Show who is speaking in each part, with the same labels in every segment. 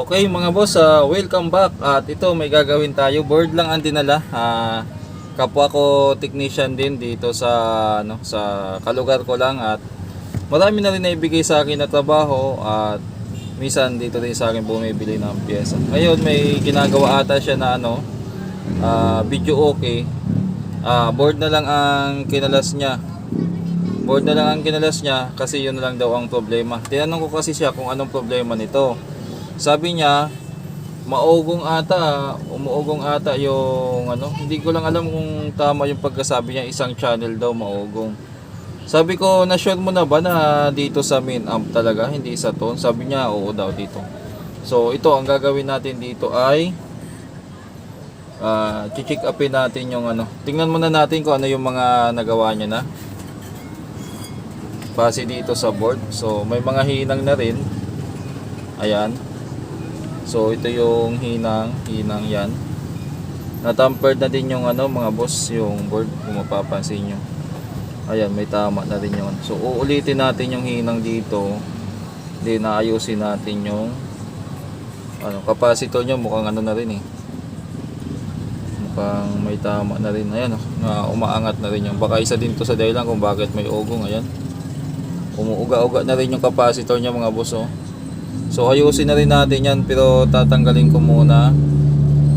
Speaker 1: Okay mga boss, ah, welcome back. At ito may gagawin tayo. Board lang ang dinala. Ah, kapwa ko technician din dito sa ano sa kalugar ko lang at marami na rin naibigay sa akin na trabaho at minsan dito din sa akin bumibili ng pyesa. Ngayon may ginagawa ata siya na ano ah, video okay. Ah, board na lang ang kinalas niya. Board na lang ang kinalas niya kasi yun na lang daw ang problema. Tinanong ko kasi siya kung anong problema nito. Sabi niya, maugong ata, umuugong ata yung ano, hindi ko lang alam kung tama yung pagkasabi niya, isang channel daw maugong. Sabi ko, na-sure mo na ba na dito sa main amp talaga, hindi sa tone? Sabi niya, oo daw dito. So, ito, ang gagawin natin dito ay ah check upin natin yung ano. Tingnan muna natin kung ano yung mga nagawa niya na. Base dito sa board. So, may mga hinang na rin. Ayan. So ito yung hinang, hinang yan. Natampered na din yung ano mga boss, yung board kung mapapansin nyo. Ayan, may tama na rin yun. So uulitin natin yung hinang dito. Then naayusin natin yung ano, capacitor nyo mukhang ano na rin eh. Mukhang may tama na rin. Ayan, na umaangat na rin yung. Baka isa din to sa dahilan kung bakit may ugong. Ayan. Umuuga-uga na rin yung capacitor niya mga boss oh. So ayusin na rin natin yan pero tatanggalin ko muna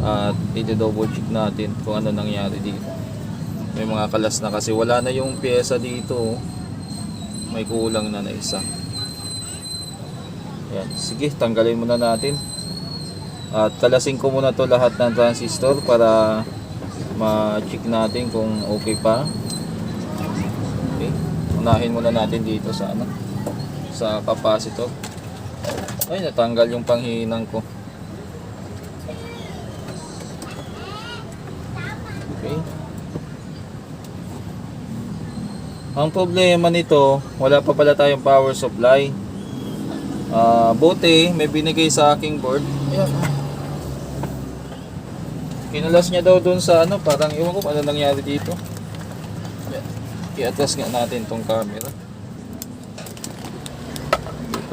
Speaker 1: at i-double check natin kung ano nangyari dito. May mga kalas na kasi wala na yung pyesa dito. oh. May kulang na na isa. Yan. Sige, tanggalin muna natin. At kalasin ko muna to lahat ng transistor para ma-check natin kung okay pa. Okay. Unahin muna natin dito sa ano sa capacitor. Ay, natanggal yung panghinang ko. Okay. Ang problema nito, wala pa pala tayong power supply. Ah, buti, may binigay sa aking board. Ayan. Kinalas niya daw doon sa ano, parang iwan ko ano nangyari dito. Ayan. I-atras nga natin tong camera.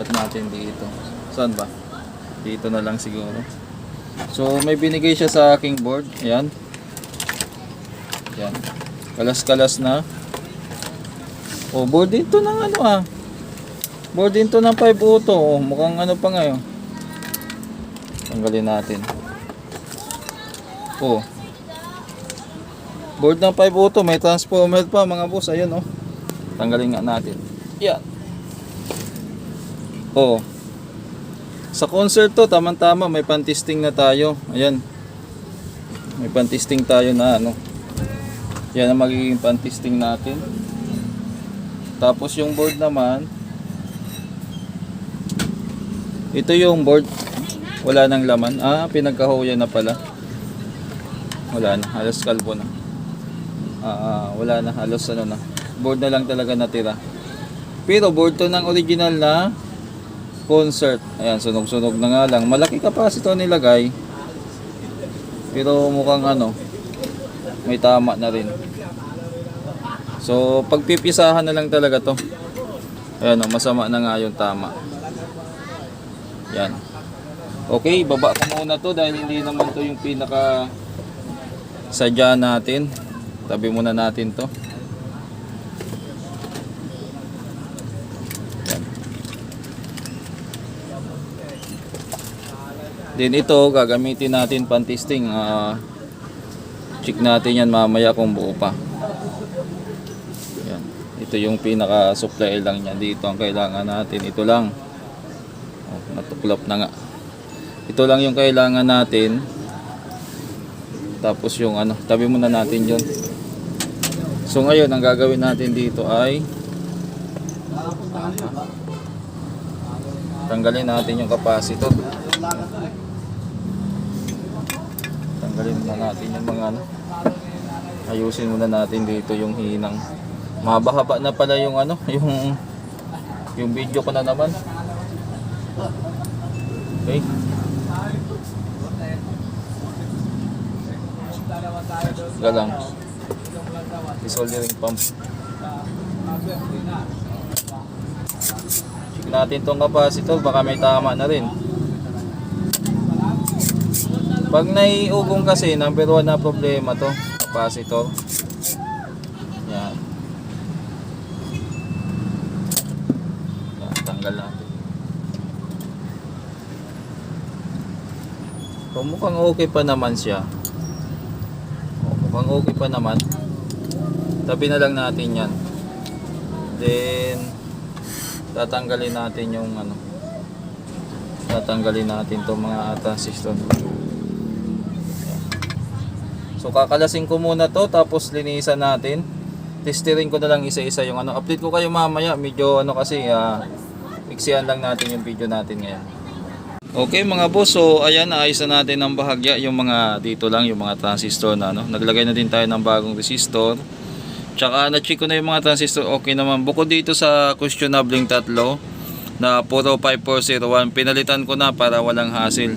Speaker 1: Lipat natin dito. Saan ba? Dito na lang siguro. So, may binigay siya sa aking board. Ayan. Ayan. Kalas-kalas na. Oh, board din to ng ano ah. Board din to ng 5 auto. Oh, mukhang ano pa ngayon. Tanggalin natin. Oh. Board ng 5 auto. May transformer pa mga boss. Ayun oh. Tanggalin nga natin. Yan. Oh. Sa concert to, tamang-tama, may pantisting na tayo. Ayan. May pantisting tayo na ano. Yan ang magiging pantisting natin. Tapos yung board naman, ito yung board. Wala nang laman. Ah, pinagkahuyan na pala. Wala na. Halos kalbo na. Ah, ah, wala na. Halos ano na. Board na lang talaga natira. Pero board to ng original na concert. Ayan, sunog-sunog na nga lang. Malaki capacitor nilagay. Pero mukhang ano, may tama na rin. So, pagpipisahan na lang talaga to. Ayan, oh, masama na nga yung tama. Yan. Okay, baba ko muna to dahil hindi naman to yung pinaka sadya natin. Tabi muna natin to. Din ito, gagamitin natin pan-testing. Ah, check natin yan mamaya kung buo pa. Yan. Ito yung pinaka-supply lang niya. Dito ang kailangan natin. Ito lang. Oh, natuklap na nga. Ito lang yung kailangan natin. Tapos yung ano, tabi muna natin yun. So ngayon, ang gagawin natin dito ay tanggalin natin yung capacitor. Tanggalin muna natin yung mga ano. Ayusin muna natin dito yung hinang. Mahaba-haba na pala yung ano, yung yung video ko na naman. Okay. Galang. Desoldering pump. Check natin tong capacitor, baka may tama na rin. Pag naiugong kasi, number one na problema to, capacitor. Yan. Yan, tanggal natin. So, mukhang okay pa naman siya. O, mukhang okay pa naman. Tabi na lang natin yan. Then, tatanggalin natin yung ano. Tatanggalin natin itong mga transistor. So kakalasin ko muna to tapos linisan natin. Testirin ko na lang isa-isa yung ano. Update ko kayo mamaya. Medyo ano kasi ah iksihan lang natin yung video natin ngayon. Okay mga boss, so ayan naayos na natin ng bahagya yung mga dito lang yung mga transistor na ano. Naglagay na din tayo ng bagong resistor. Tsaka na-check ko na yung mga transistor okay naman. Bukod dito sa questionable tatlo na puro 5401 pinalitan ko na para walang hassle.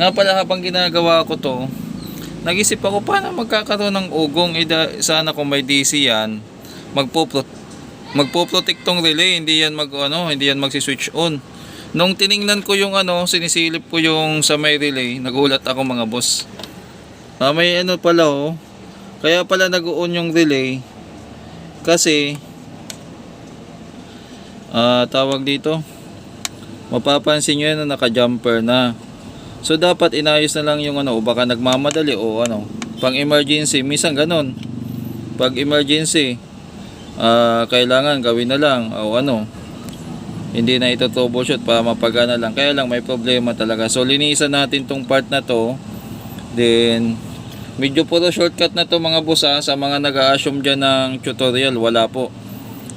Speaker 1: Nga pala habang ginagawa ko to, nag-isip ako paano magkakaroon ng ugong? Ida sana kung may DC yan magpo magpo-protect tong relay hindi yan mag ano hindi yan magsi-switch on. Nung tiningnan ko yung ano sinisilip ko yung sa may relay nagulat ako mga boss. Ah, may ano pala oh. Kaya pala nag-on yung relay kasi ah tawag dito mapapansin nyo yan na naka-jumper na So dapat inayos na lang yung ano, baka nagmamadali o ano, pang emergency, minsan ganun. Pag emergency, ah kailangan gawin na lang o ano. Hindi na ito troubleshoot para mapagana lang. Kaya lang may problema talaga. So linisan natin tong part na to. Then medyo puro shortcut na to mga boss ah, sa mga nag-a-assume dyan ng tutorial. Wala po.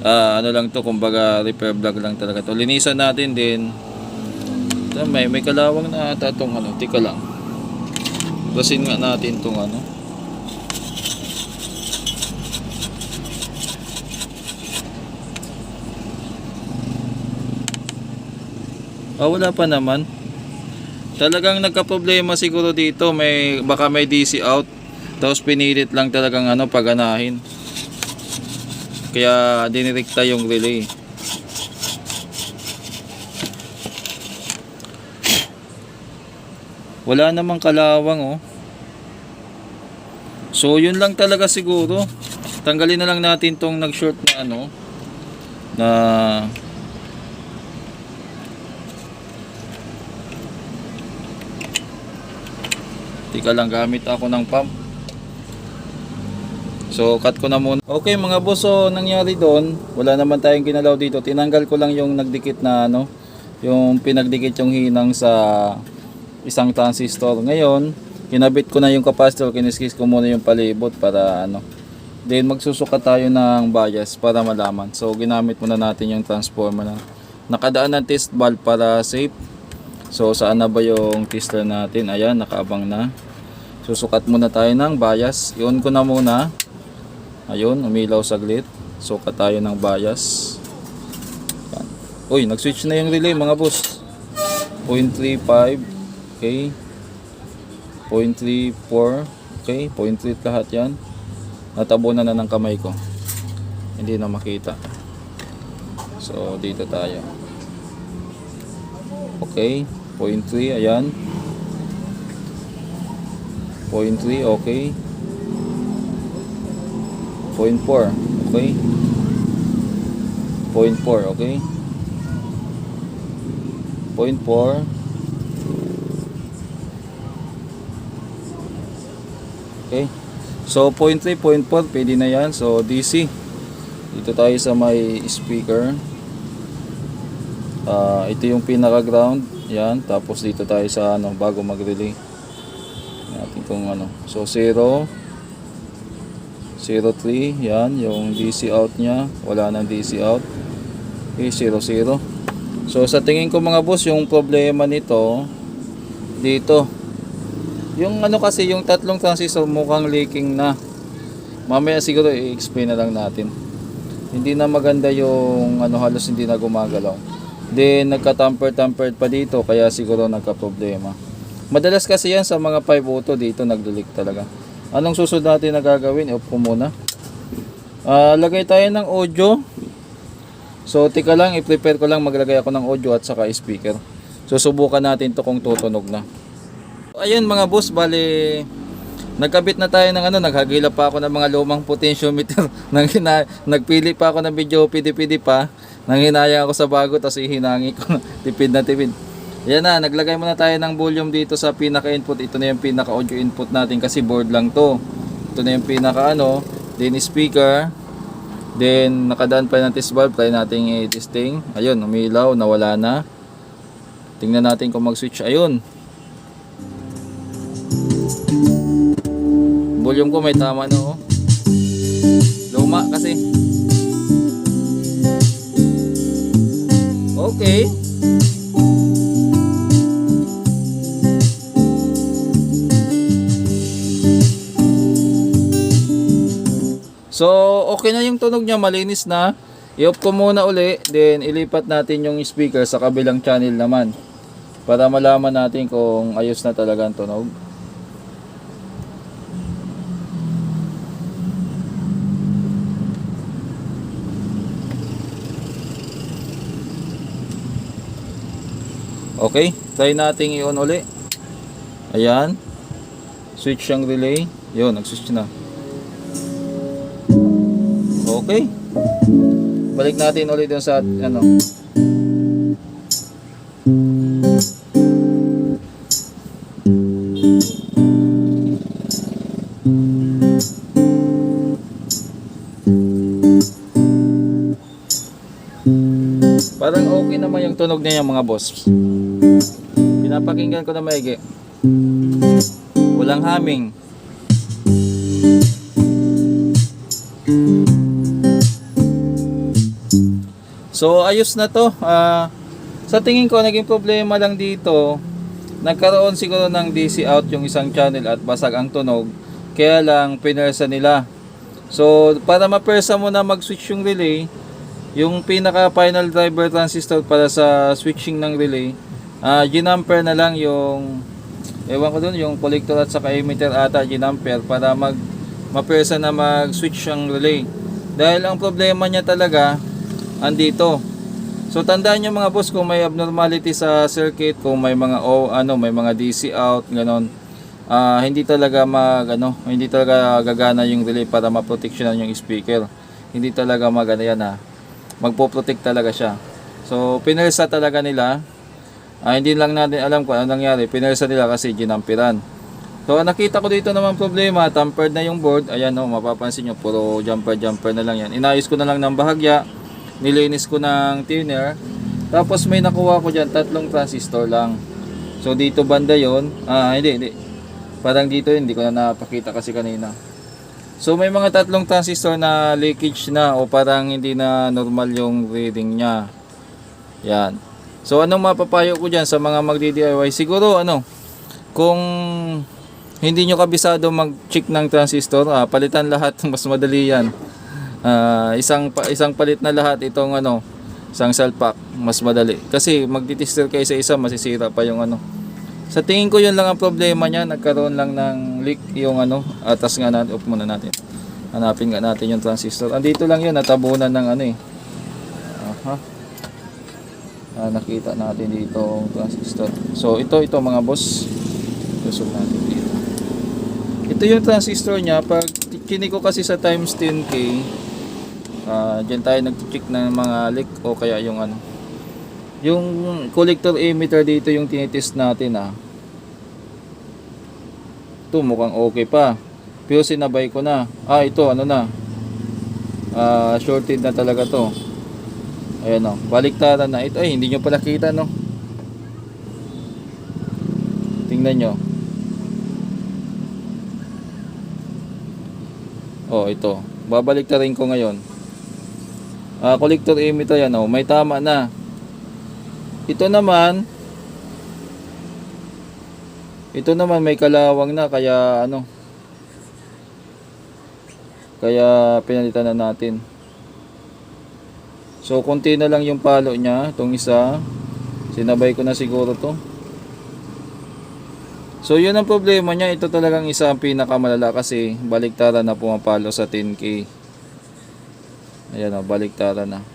Speaker 1: Ah, ano lang to, kumbaga repair vlog lang talaga to. Linisan natin din. Ito, may may kalawang na ata tong ano, tika lang. Basin nga natin tong ano. Ah, wala pa naman. Talagang nagka-problema siguro dito, may baka may DC out. Tapos pinilit lang talagang ano paganahin. Kaya dinirekta yung relay. Wala namang kalawang oh. So yun lang talaga siguro. Tanggalin na lang natin tong nag-short na ano na Tika lang gamit ako ng pump. So cut ko na muna. Okay mga boss, so nangyari doon, wala naman tayong ginalaw dito. Tinanggal ko lang yung nagdikit na ano, yung pinagdikit yung hinang sa isang transistor. Ngayon, kinabit ko na yung capacitor, kiniskis ko muna yung palibot para ano. Then magsusukat tayo ng bias para malaman. So ginamit muna natin yung transformer na nakadaan ng test valve para safe. So saan na ba yung tester natin? Ayan, nakaabang na. Susukat muna tayo ng bias. I-on ko na muna. Ayun, umilaw saglit. Sukat tayo ng bias. Yan. Uy, nag-switch na yung relay mga boss. 0.35 Okay. 0.34. Okay. 0.3 lahat yan. Natabunan na ng kamay ko. Hindi na makita. So, dito tayo. Okay. 0.3. Ayan. 0.3. Okay. 0.4. Okay. 0.4. Okay. 0.4. Okay. So 0.3, 0.4 pwede na yan. So DC. Dito tayo sa may speaker. Ah, ito yung pinaka ground. Yan. Tapos dito tayo sa ano bago mag-relay. Natin kung ano. So 0 03 yan yung DC out niya wala nang DC out okay 00 so sa tingin ko mga boss yung problema nito dito yung ano kasi yung tatlong transistor mukhang leaking na. Mamaya siguro i-explain na lang natin. Hindi na maganda yung ano halos hindi na gumagalaw. Then nagka-tamper-tampered pa dito kaya siguro nagka-problema. Madalas kasi yan sa mga 5 auto dito nagde-leak talaga. Anong susunod natin na gagawin? Off ko muna. Ah, lagay tayo ng audio. So tika lang, i-prepare ko lang maglagay ako ng audio at saka speaker. So subukan natin to kung tutunog na. Ayun mga boss, bali nagkabit na tayo ng ano, naghagilap pa ako ng mga lumang potentiometer. Nang hina, nagpili pa ako ng video pidi-pidi pa. Nang hinayang ako sa bago, tapos ihinangi ko tipid na tipid. Yan na, naglagay muna tayo ng volume dito sa pinaka-input. Ito na yung pinaka-audio input natin kasi board lang to. Ito na yung pinaka-ano, then speaker. Then nakadaan pa ng test valve, try natin i-testing. Ayun, umilaw, nawala na. Tingnan natin kung mag-switch. Ayun, Volume ko may tama na oh. Luma kasi. Okay. So, okay na yung tunog niya, malinis na. I-off ko muna uli, then ilipat natin yung speaker sa kabilang channel naman. Para malaman natin kung ayos na talaga ang tunog. Okay, try nating i-on uli. Ayan. Switch yung relay. Yun, nag-switch na. Okay. Balik natin ulit dun sa ano. Parang okay naman yung tunog niya yung mga boss. Pinapakinggan ko na maigi. Walang humming. So ayos na to. Ah, sa tingin ko naging problema lang dito. Nagkaroon siguro ng DC out yung isang channel at basag ang tunog. Kaya lang pinersa nila. So para mapersa mo na mag-switch yung relay, yung pinaka final driver transistor para sa switching ng relay, ah ginamper na lang yung ewan ko dun, yung collector at saka emitter ata ginamper para mag mapersa na mag-switch ang relay. Dahil ang problema niya talaga andito. So tandaan niyo mga boss kung may abnormality sa circuit, kung may mga o ano, may mga DC out, ganon. ah hindi talaga mag ano, hindi talaga gagana yung relay para maproteksyonan yung speaker. Hindi talaga magana yan ah. Magpo-protect talaga siya. So pinersa talaga nila. Ah, hindi lang natin alam kung ano nangyari. Pinersa nila kasi ginampiran. So nakita ko dito naman problema, tampered na yung board. Ayan oh, mapapansin nyo, puro jumper jumper na lang yan. Inayos ko na lang ng bahagya, nilinis ko ng tuner. Tapos may nakuha ko diyan tatlong transistor lang. So dito banda 'yon. Ah, hindi, hindi. Parang dito yun, hindi ko na napakita kasi kanina. So may mga tatlong transistor na leakage na o parang hindi na normal yung reading niya. Yan. So anong mapapayo ko diyan sa mga magdi-DIY? Siguro ano, kung hindi nyo kabisado mag-check ng transistor, ah, palitan lahat, mas madali yan. Ah, isang isang palit na lahat itong ano, isang salpak, mas madali. Kasi magtitester kayo sa isa, masisira pa yung ano. Sa tingin ko yun lang ang problema niya, nagkaroon lang ng leak yung ano, atas nga natin, off muna natin. Hanapin nga natin yung transistor. Andito lang yun, natabunan ng ano eh. Aha. Ah, nakita natin dito ang transistor. So ito, ito mga boss. Lusog natin dito. Ito yung transistor niya. Pag kinik ko kasi sa times 10k, ah dyan tayo nag-check ng mga leak o kaya yung ano. Yung collector emitter dito yung tinitest natin ah. Ito mukhang okay pa. Pero sinabay ko na. Ah, ito ano na. Ah, shorted na talaga to. Ayan o, baliktaran na ito. Ay, hindi nyo pala kita no. Tingnan nyo. Oh, ito. Babaliktarin ko ngayon. Ah, collector emitter yan oh, may tama na. Ito naman Ito naman may kalawang na kaya ano kaya pinalitan na natin. So, konti na lang yung palo niya. Itong isa. Sinabay ko na siguro to. So, yun ang problema niya. Ito talagang isa ang pinakamalala kasi baliktaran na pumapalo sa 10K. Ayan o, baliktaran na.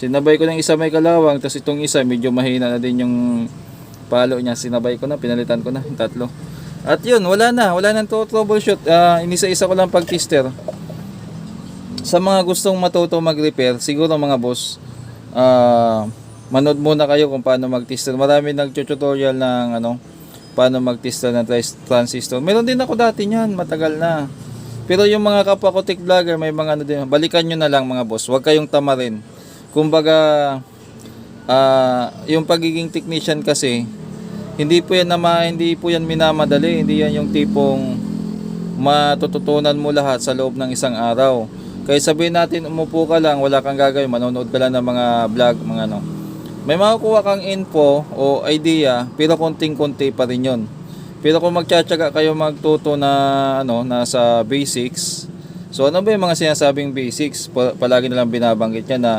Speaker 1: Sinabay ko ng isa may kalawang, tapos itong isa medyo mahina na din yung palo niya, sinabay ko na, pinalitan ko na, yung tatlo. At yun, wala na, wala nang troubleshoot. Ah, inisa-isa ko lang pag-tester. Sa mga gustong matuto mag-repair, siguro mga boss, ah, manood muna kayo kung paano mag-tester. Marami nag-tutorial ng ano, paano mag-tester ng trans- transistor. Meron din ako dati niyan, matagal na. Pero yung mga kapwa vlogger, may mga ano din, balikan nyo na lang mga boss. Huwag kayong tamarin. Kumbaga, ah, yung pagiging technician kasi, hindi po yan na hindi po yan minamadali. Hindi yan yung tipong matututunan mo lahat sa loob ng isang araw. Kaya sabihin natin, umupo ka lang, wala kang gagawin, manonood ka lang ng mga vlog, mga ano. May makukuha kang info o idea, pero konting-konti pa rin yun. Pero kung magtsatsaga kayo magtuto na ano, nasa basics, so ano ba yung mga sinasabing basics? Pa- palagi nilang binabanggit niya na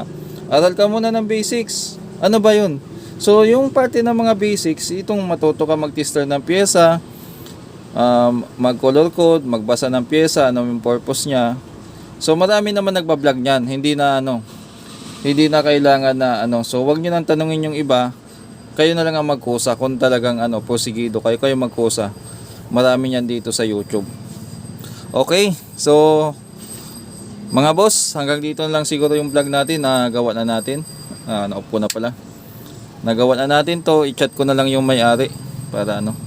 Speaker 1: aral ka muna ng basics. Ano ba yun? So yung parte ng mga basics, itong matuto ka mag-tester ng pyesa, um, mag-color code, magbasa ng pyesa, ano yung purpose niya. So marami naman nagbablog niyan, hindi na ano, hindi na kailangan na ano. So wag niyo nang tanungin yung iba, kayo na lang ang magkusa kung talagang ano, posigido kayo, kayo magkusa. Marami niyan dito sa YouTube. Okay, so mga boss, hanggang dito na lang siguro yung vlog natin na gawa na natin. Ah, naupo na pala. Nagawa na natin to, i-chat ko na lang yung may-ari para ano,